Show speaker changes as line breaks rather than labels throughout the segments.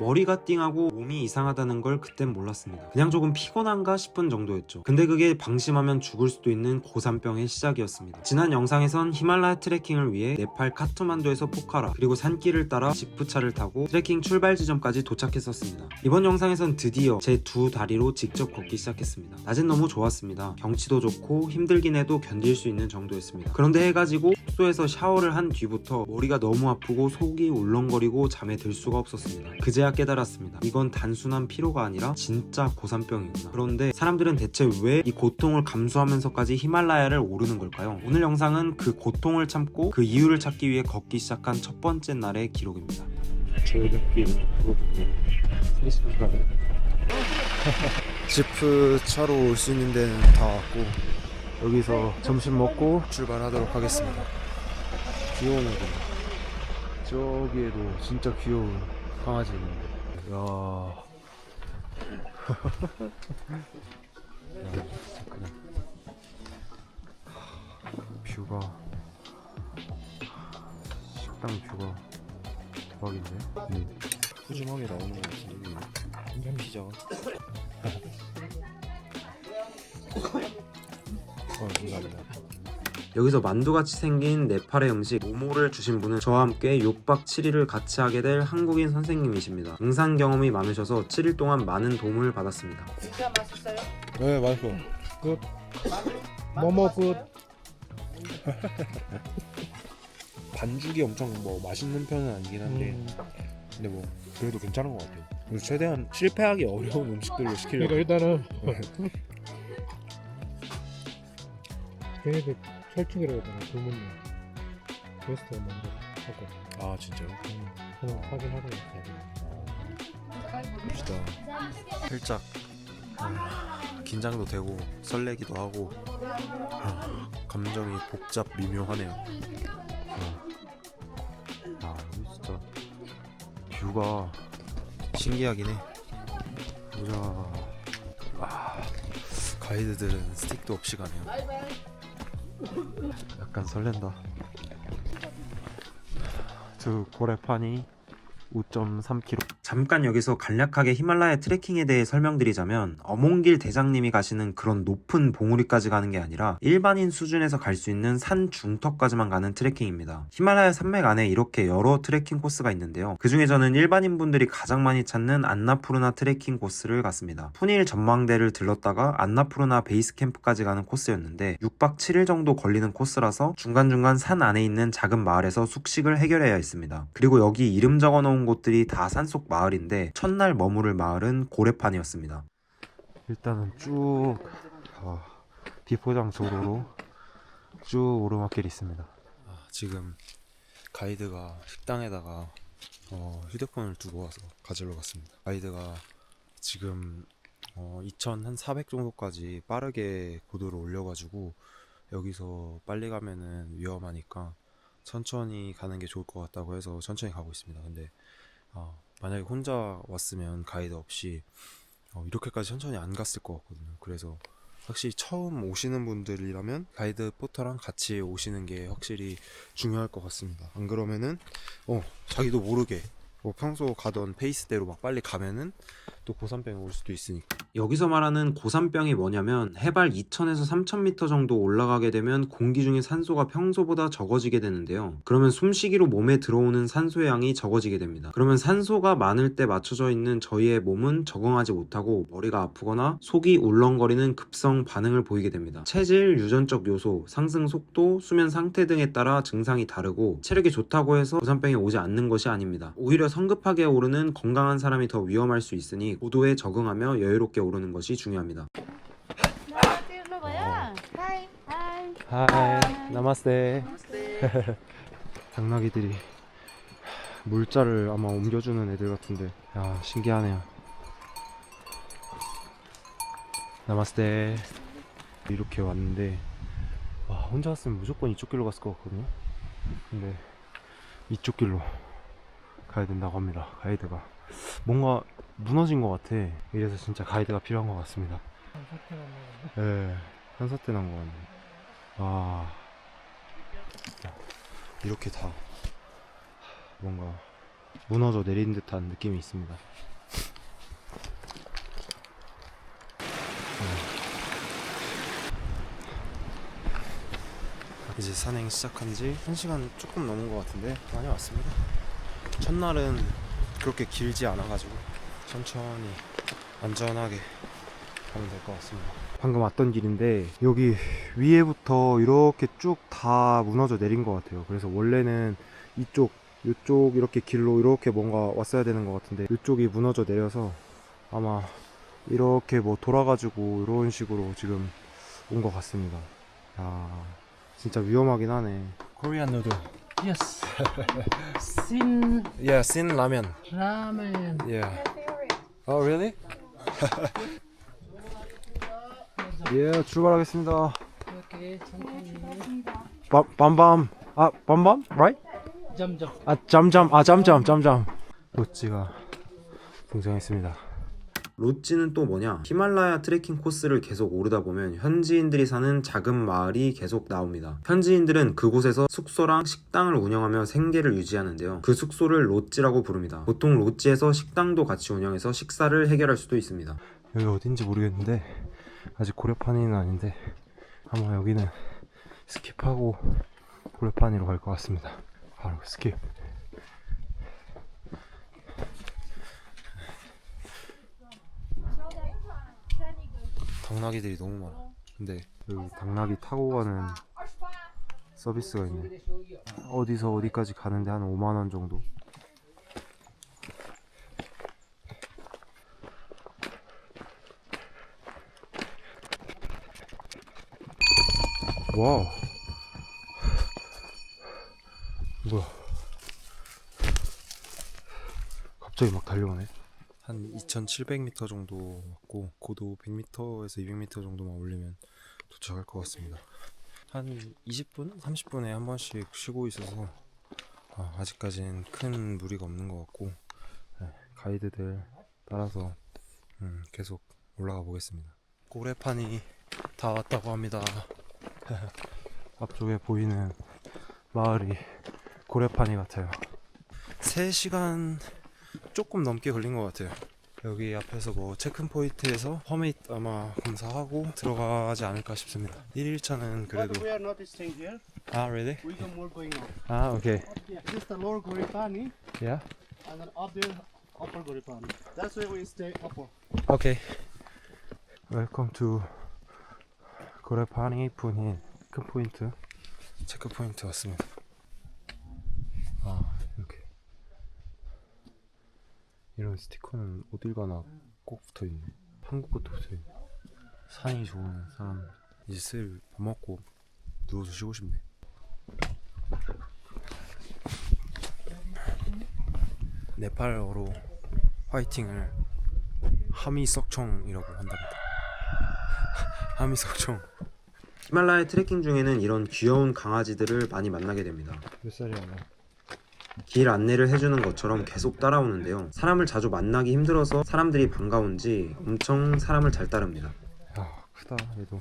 머리가 띵하고 몸이 이상하다는 걸 그땐 몰랐습니다. 그냥 조금 피곤한가 싶은 정도였죠. 근데 그게 방심하면 죽을 수도 있는 고산병의 시작이었습니다. 지난 영상에선 히말라야 트레킹을 위해 네팔 카트만두에서 포카라 그리고 산길을 따라 지프차를 타고 트레킹 출발 지점까지 도착했었습니다. 이번 영상에선 드디어 제 두 다리로 직접 걷기 시작했습니다. 낮엔 너무 좋았습니다. 경치도 좋고 힘들긴 해도 견딜 수 있는 정도였습니다. 그런데 해가지고 숙소에서 샤워를 한 뒤부터 머리가 너무 아프고 속이 울렁거리고 잠에 들 수가 없었습니다. 그제 야 깨달았습니다. 이건 단순한 피로가 아니라 진짜 고산병이구나. 그런데 사람들은 대체 왜 이 고통을 감수하면서까지 히말라야를 오르는 걸까요? 오늘 영상은 그 고통을 참고 그 이유를 찾기 위해 걷기 시작한 첫 번째 날의 기록입니다.
지프 차로 올 수 있는 데는 다 왔고 여기서 점심 먹고 출발하도록 하겠습니다. 귀여운 애들. 저기에도 진짜 귀여운 강아지 있는데. 야. 야, 진짜 크네. 뷰가 식당 뷰가 대박인데? 음. 푸짐하게 나오는 것 같은데 이게 피자 어 감사합니다
여기서 만두같이 생긴 네팔의 음식 모모를 주신 분은 저와 함께 6박 7일을 같이 하게 될 한국인 선생님이십니다. 등산 경험이 많으셔서 7일 동안 많은 도움을 받았습니다.
진짜 맛있어요?
네 맛있어. 끝.
뭐뭐 굿
반죽이 엄청 뭐 맛있는 편은 아니긴 한데.
음,
근데 뭐 그래도 괜찮은 것 같아요. 그래서 최대한 실패하기 어려운 음식들로 시키려고.
그러니까 일단은 걔네들 철쭉이라고 하잖아 주문료 베스트 먼저 하고.
아 진짜요?
음, 그냥 확인하고 있어요
봅시다. 살짝 아, 긴장도 되고 설레기도 하고. 아, 감정이 복잡 미묘하네요. 아, 아 여기 진짜 뷰가 신기하긴 해. 보자 아, 가이드들은 스틱도 없이 가네요 약간 설렌다. 저 고래판이 5.3km
잠깐 여기서 간략하게 히말라야 트레킹에 대해 설명드리자면 어몽길 대장님이 가시는 그런 높은 봉우리까지 가는 게 아니라 일반인 수준에서 갈 수 있는 산 중턱까지만 가는 트레킹입니다. 히말라야 산맥 안에 이렇게 여러 트레킹 코스가 있는데요. 그 중에 저는 일반인 분들이 가장 많이 찾는 안나푸르나 트레킹 코스를 갔습니다. 푸닐 전망대를 들렀다가 안나푸르나 베이스 캠프까지 가는 코스였는데 6박 7일 정도 걸리는 코스라서 중간중간 산 안에 있는 작은 마을에서 숙식을 해결해야 했습니다. 그리고 여기 이름 적어 놓은 곳들이 다 산속 마을인데 첫날 머무를 마을은 고래판이었습니다.
일단은 쭉 아, 비포장 도로로 쭉 오르막길이 있습니다. 아, 지금 가이드가 식당에다가 어, 휴대폰을 두고 와서 가지러 갔습니다. 가이드가 지금 어, 2,400 정도까지 빠르게 고도를 올려가지고 여기서 빨리 가면은 위험하니까 천천히 가는 게 좋을 것 같다고 해서 천천히 가고 있습니다. 근데 어, 만약에 혼자 왔으면 가이드 없이 어, 이렇게까지 천천히 안 갔을 것 같거든요. 그래서 확실히 처음 오시는 분들이라면 가이드 포터랑 같이 오시는 게 확실히 중요할 것 같습니다. 안 그러면은 어 자기도 모르게 뭐 평소 가던 페이스대로 막 빨리 가면은 또 고산병이 올 수도 있으니까.
여기서 말하는 고산병이 뭐냐면 해발 2000에서 3000m 정도 올라가게 되면 공기 중에 산소가 평소보다 적어지게 되는데요. 그러면 숨쉬기로 몸에 들어오는 산소의 양이 적어지게 됩니다. 그러면 산소가 많을 때 맞춰져 있는 저희의 몸은 적응하지 못하고 머리가 아프거나 속이 울렁거리는 급성 반응을 보이게 됩니다. 체질, 유전적 요소, 상승 속도, 수면 상태 등에 따라 증상이 다르고 체력이 좋다고 해서 고산병이 오지 않는 것이 아닙니다. 오히려 성급하게 오르는 건강한 사람이 더 위험할 수 있으니 고도에 적응하며 여유롭게 오르는 것이 중요합니다.
하이. 하이.
하이, 나마스테. 당나귀들이 물자를 아마 옮겨주는 애들 같은데, 야 신기하네요. 나마스테. 이렇게 왔는데, 와 혼자 왔으면 무조건 이쪽 길로 갔을 것 같거든요. 근데 이쪽 길로 가야 된다고 합니다. 가이드가 뭔가 무너진 것 같아. 이래서 진짜 가이드가 필요한 것 같습니다. 예, 현사태 난것 같네. 아, 이렇게 다 뭔가
무너져 내린 듯한 느낌이 있습니다. 이제 산행 시작한 지 1시간 조금 넘은 것 같은데 많이 왔습니다. 첫날은 그렇게 길지 않아가지고 천천히 안전하게 가면 될 것 같습니다. 방금 왔던 길인데 여기 위에부터 이렇게 쭉 다 무너져 내린 것 같아요. 그래서 원래는 이쪽, 이쪽 이렇게 길로 이렇게 뭔가 왔어야 되는 것 같은데 이쪽이 무너져 내려서 아마 이렇게 뭐 돌아가지고 이런 식으로 지금 온 것 같습니다. 야, 진짜 위험하긴 하네. 코리안 누들.
Yes. Sin
Yeah, 신 라면.
ramen.
Yeah. Oh, really? 예, 출발하겠습니다.
Okay, 천천히.
밤, 밤밤. 아, 밤밤? Right?
점점.
아, 잠잠. 아, 잠잠, 잠잠. 로찌가 등장했습니다.
로찌는 또 뭐냐? 히말라야 트레킹 코스를 계속 오르다 보면 현지인들이 사는 작은 마을이 계속 나옵니다. 현지인들은 그곳에서 숙소랑 식당을 운영하며 생계를 유지하는데요. 그 숙소를 로찌라고 부릅니다. 보통 로찌에서 식당도 같이 운영해서 식사를 해결할 수도 있습니다.
여기 어딘지 모르겠는데 아직 고려판이는 아닌데 아마 여기는 스킵하고 고려판이로 갈 것 같습니다. 바로 스킵. 당나귀들이 너무 많아. 근데 여기 당나귀 타고 가는 서비스가 있네. 어디서 어디까지 가는데 한 5만 원 정도. 와우. 뭐야. 갑자기 막 달려오네. 한 2700m 정도 왔고, 고도 100m에서 200m 정도만 올리면 도착할 것 같습니다. 한 20분? 30분에 한 번씩 쉬고 있어서, 아, 아직까지는 큰 무리가 없는 것 같고, 네, 가이드들 따라서 음, 계속 올라가 보겠습니다. 고래판이 다 왔다고 합니다. 앞쪽에 보이는 마을이 고래파니 같아요. 3시간 조금 넘게 걸린 것 같아요. 여기 앞에서 뭐 체크포인트에서 퍼밋 아마 검사하고 들어가지 않을까 싶습니다. 1일차는
But
그래도
we are not staying here.
아, really?
We got more going on.
아, 오케이.
Just the lower Goripani
Yeah.
and then up there, upper Goripani. That's where we stay upper.
오케이. 웰컴 투 고래파니 푸닌 큰 포인트 체크 포인트 왔습니다. 아 이렇게 이런 스티커는 어딜 가나 꼭 붙어 있네. 한국 것도 붙어 있네. 산이 좋은 사람 이제 슬 밥 먹고 누워서 쉬고 싶네. 네팔어로 화이팅을 하미석청이라고 한답니다. 하미석청.
히말라야 트레킹 중에는 이런 귀여운 강아지들을 많이 만나게 됩니다.
몇 살이야 너?
길 안내를 해주는 것처럼 계속 따라오는데요. 사람을 자주 만나기 힘들어서 사람들이 반가운지 엄청 사람을 잘 따릅니다.
야 크다 얘도.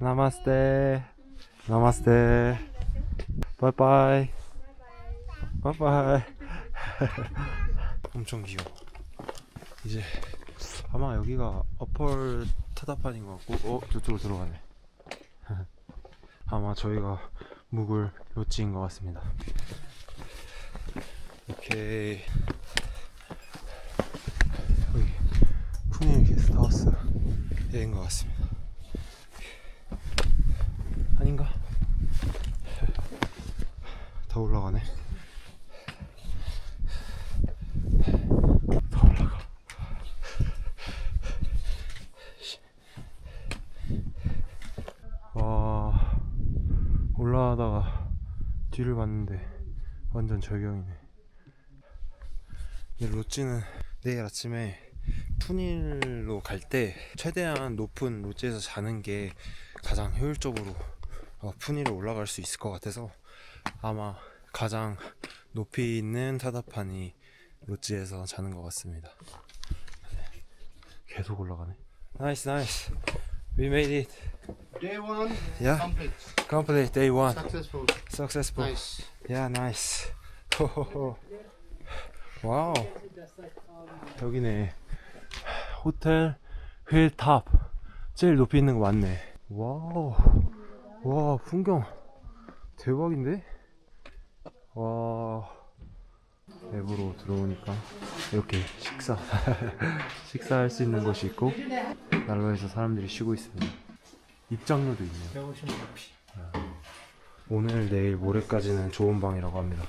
나마스테. 나마스테. 바이바이. 바이바이. 엄청 귀여워. 이제 아마 여기가 어펄 타다판인 것 같고, 어 저쪽으로 들어가네. 아마 저희가 묵을 로찌인 것 같습니다. 오케이. 여기 푸니엘 게스트하우스인 것 같습니다. 아닌가? 더 올라가네. 더 올라가. 와 올라가다가 뒤를 봤는데 완전 절경이네. 로찌는 내일 아침에 푸닐로 갈 때 최대한 높은 로찌에서 자는 게 가장 효율적으로 어, 푸닐로 올라갈 수 있을 것 같아서 아마 가장 높이 있는 타다판이 로찌에서 자는 것 같습니다. 계속 올라가네. 나이스 나이스. We made it.
Day one,
Yeah.
complete.
Complete day one.
Successful.
Successful.
Nice.
Yeah, nice. 호호호. 와우. 여기네. 호텔 휠탑. 제일 높이 있는 거 맞네. 와우. 와, 풍경 대박인데? 와. 앱으로 들어오니까 이렇게 식사 식사할 수 있는 곳이 있고 난로에서 사람들이 쉬고 있습니다. 입장료도 있네요.
150만 피.
오늘 내일 모레까지는 좋은 방이라고 합니다.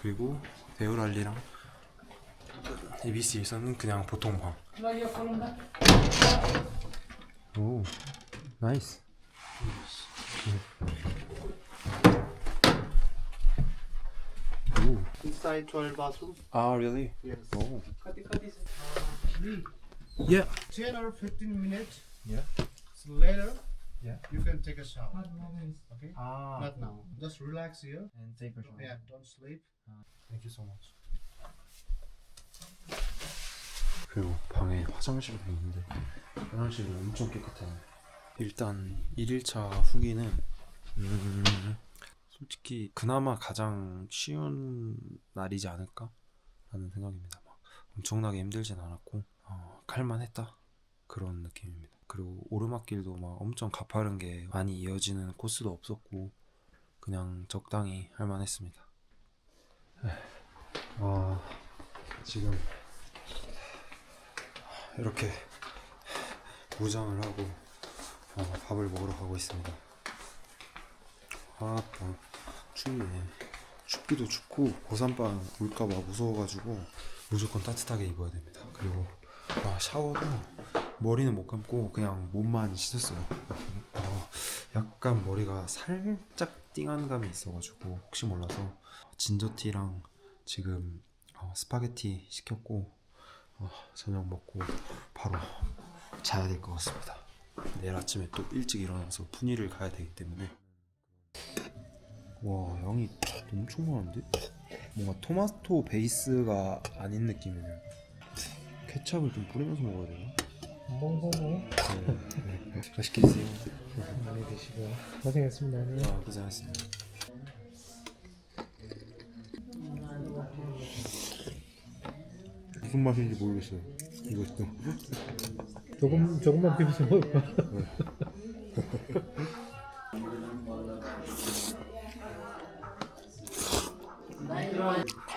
그리고 데우랄리랑 ABC에서는 그냥 보통 방. 오, 나이스. 오,
Inside toilet bathroom.
아, really?
Yes.
오.
Uh,
Yeah.
10 or 15 minutes.
Yeah.
So later,
Yeah.
you can take a shower. Okay?
아,
Not now. Just relax here.
and take a shower.
Yeah, don't sleep.
Thank you so much. 그리고 방에 화장실도 있는데 화장실이 엄청 깨끗하네. 일단 1일차 후기는 음, 솔직히 그나마 가장 쉬운 날이지 않을까 라는 생각입니다. 막 엄청나게 힘들진 않았고 어, 갈만했다 그런 느낌입니다. 그리고 오르막길도 막 엄청 가파른 게 많이 이어지는 코스도 없었고 그냥 적당히 할만했습니다. 와 지금 이렇게 무장을 하고 어, 밥을 먹으러 가고 있습니다. 아따 춥네. 춥기도 춥고 고산방 올까봐 무서워가지고 무조건 따뜻하게 입어야 됩니다. 그리고 아, 샤워도 머리는 못 감고 그냥 몸만 씻었어요. 어, 약간 머리가 살짝 띵한 감이 있어가지고 혹시 몰라서 진저티랑 지금 어, 스파게티 시켰고 어, 저녁 먹고 바로 자야 될 것 같습니다. 내일 아침에 또 일찍 일어나서 푸니를 가야 되기 때문에 와 양이 엄청 많은데? 뭔가 토마토 베이스가 아닌 느낌이네요. 케찹을 좀 뿌리면서 먹어야 되나?
멍멍멍.
네. 맛있게 드세요.
많이 드시고 고생했습니다. 오늘.
아, 고생하셨습니다. 무슨 맛인지 모르겠어요. 이것도.
조금 조금만 비벼서 먹을 거야.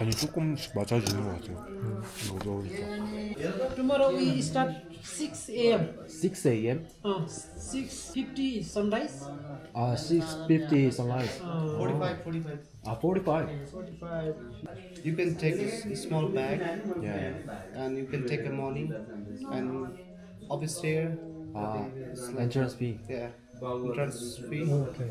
간이 조금씩 맞아지는 것 같아요. 이거 넣으니까.
Tomorrow we start 6 a.m.
6 a.m.
Uh, 6.50 is sunrise.
Uh, 6.50 sunrise.
45, 45.
Uh, 45.
45. You can take a s- small bag
Yeah.
and you can take a morning and office here.
Uh,
It's like-
entrance fee.
Yeah. Entrance fee.
Okay.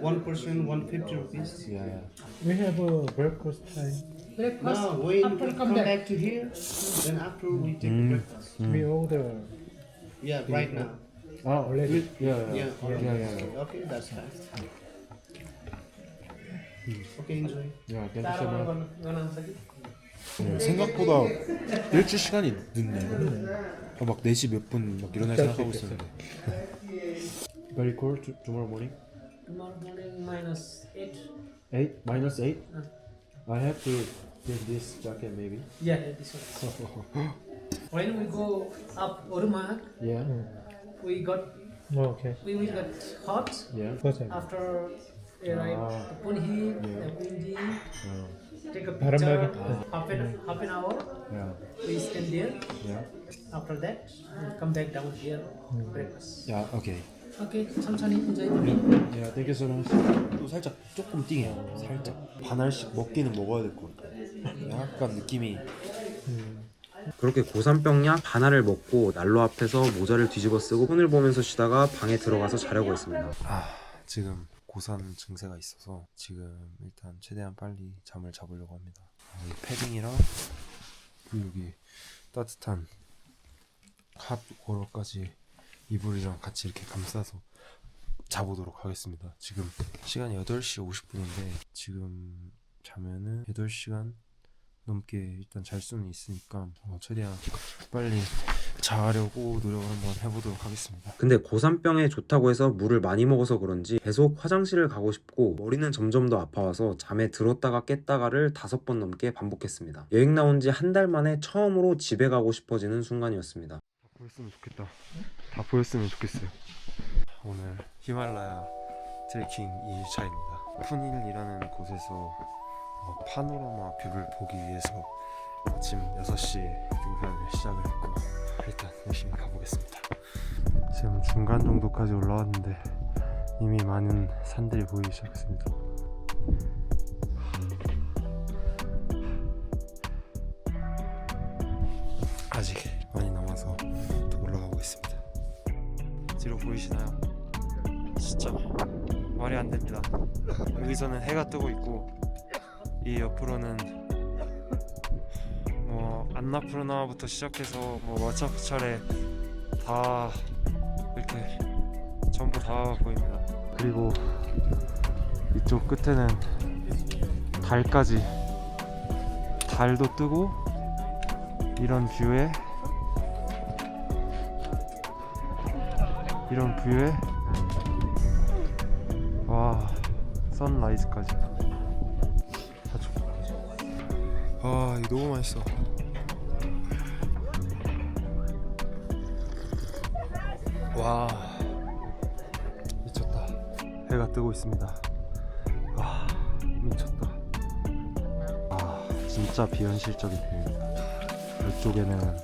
One person, 150 rupees.
Yeah, yeah.
We have a breakfast time.
Breakfast
No, wait,
after
we
come
come
back.
back to here. Then after we take breakfast.
We order.
Yeah, right now.
Oh,
already?
Yeah, yeah.
Yeah,
Yeah, yeah, yeah.
Okay, that's fine. Okay, enjoy.
Yeah, thank you so much.
음, 생각보다 일주 시간이 늦네. 아, 막 4시 몇 분막 이런 날 생각하고 있었는데.
Very cold t- tomorrow morning.
Tomorrow morning minus eight.
Eight minus eight. Uh. I have to take this jacket maybe.
Yeah, this one. when we go up Orumahak,
yeah.
we got
Oh, okay.
we will get hot
Yeah.
Perfect.
after arrive
Ah.
the Punhi, Yeah. windy.
Oh,
Take a picture.
Barambak. Ah.
Half an half an hour.
yeah.
We stand there.
Yeah.
After that, we come back down here. Breakfast.
Yeah. Okay.
Okay, 천천히
thank you so much.
또 살짝 조금 띵해요. 살짝 반 알씩 먹기는 먹어야 될 것 같아요. 약간 느낌이
그렇게 고산병약 하나를 먹고 난로 앞에서 모자를 뒤집어 쓰고 손을 보면서 쉬다가 방에 들어가서 자려고 했습니다.
아 지금 고산 증세가 있어서 지금 일단 최대한 빨리 잠을 잡으려고 합니다. 아, 이 패딩이랑 그리고 여기 따뜻한 핫 워러까지 이불이랑 같이 이렇게 감싸서 자보도록 하겠습니다. 지금 시간이 8시 50분인데 지금 자면은 8시간 넘게 일단 잘 수는 있으니까 어, 최대한 빨리 자려고 노력을 한번 해보도록 하겠습니다.
근데 고산병에 좋다고 해서 물을 많이 먹어서 그런지 계속 화장실을 가고 싶고 머리는 점점 더 아파와서 잠에 들었다가 깼다가를 다섯 번 넘게 반복했습니다. 여행 나온 지 한 달 만에 처음으로 집에 가고 싶어지는 순간이었습니다.
다 보였으면 좋겠다. 다 보였으면 좋겠어요. 오늘 히말라야 트레킹 2일차입니다. 푸닐이라는 곳에서 어, 파노라마 뷰를 보기 위해서 아침 6시에 등산을 시작을 했고 일단 열심히 가보겠습니다. 지금 중간 정도까지 올라왔는데 이미 많은 산들이 보이기 시작했습니다. 아직 많이 남아서 뒤로 보이시나요? 진짜 말이 안 됩니다. 여기서는 해가 뜨고 있고 이 옆으로는 뭐 안나푸르나부터 시작해서 뭐 마차프차레 다 이렇게 전부 다 보입니다. 그리고 이쪽 끝에는 달까지 달도 뜨고 이런 뷰에 이런 뷰에 와 선라이즈까지. 아 이거 너무 맛있어. 와 미쳤다. 해가 뜨고 있습니다. 와 미쳤다. 아 진짜 비현실적인 뷰입니다. 이쪽에는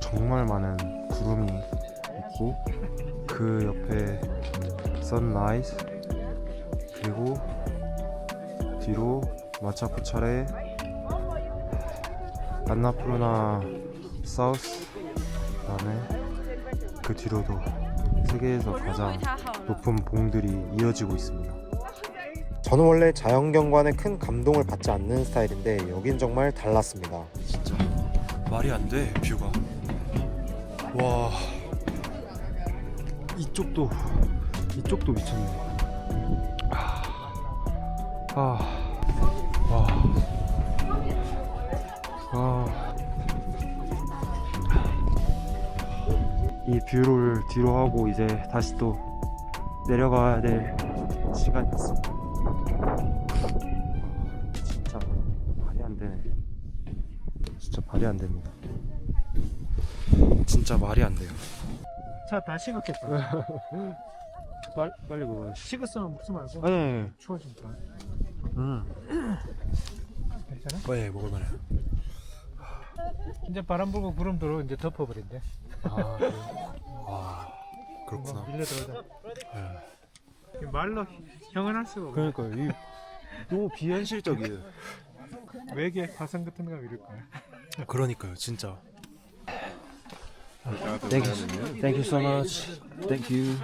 정말 많은 구름이 있고 그 옆에 선라이즈 그리고 뒤로 마차쿠차레 안나푸르나 사우스 그다음에 그 뒤로도 세계에서 가장 높은 봉들이 이어지고 있습니다.
저는 원래 자연경관에 큰 감동을 받지 않는 스타일인데 여긴 정말 달랐습니다.
진짜 말이 안 돼 뷰가 와 이쪽도 이쪽도 미쳤네 아와 와. 아. 이 뷰를 뒤로 하고 이제 다시 또 내려가야 될 시간이었습니다. 진짜 말이 안 되네. 진짜 말이 안 됩니다. 진짜 말이 안 돼요.
자, 다 식었겠다.
빨리 빨리 먹어요.
식었으면 먹지 말고
아니.
추워지니까.
음,
괜찮아?
빨리 먹을 만해요.
이제 바람 불고 구름 들어 이제 덮어버린대.
아, 그래요? 와, 그렇구나.
밀려 들어오자.
예.
말로 형언할 수가 없어.
그러니까 이 너무 비현실적이에요.
외계 화성 같은 거 이럴 거야.
그러니까요, 진짜. Thank you, thank you so much. Thank you.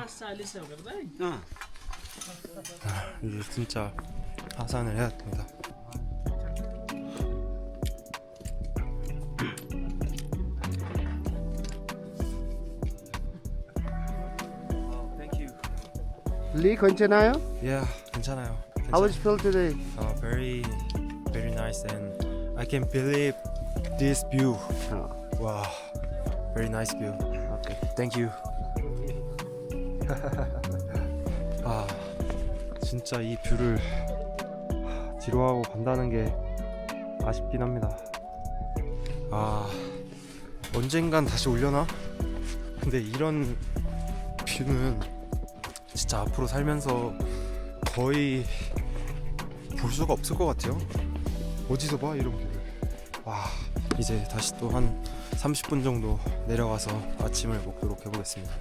아, 이제 진짜 하산을 해야 됩니다.
Lee, 괜찮아요?
Yeah, 괜찮아요.
How was you feel today?
Uh, very, very nice, and I can believe this view. Wow, Very nice view. Okay, thank you. 아, 진짜 이 뷰를 뒤로 하고 간다는 게 아쉽긴 합니다. 아, 언젠간 다시 올려나? 근데 이런 뷰는 진짜 앞으로 살면서 거의 볼 수가 없을 것 같아요. 어디서 봐 이런 뷰를. 와 이제 다시 또 한 30분 정도 내려가서 아침을 먹도록 해보겠습니다.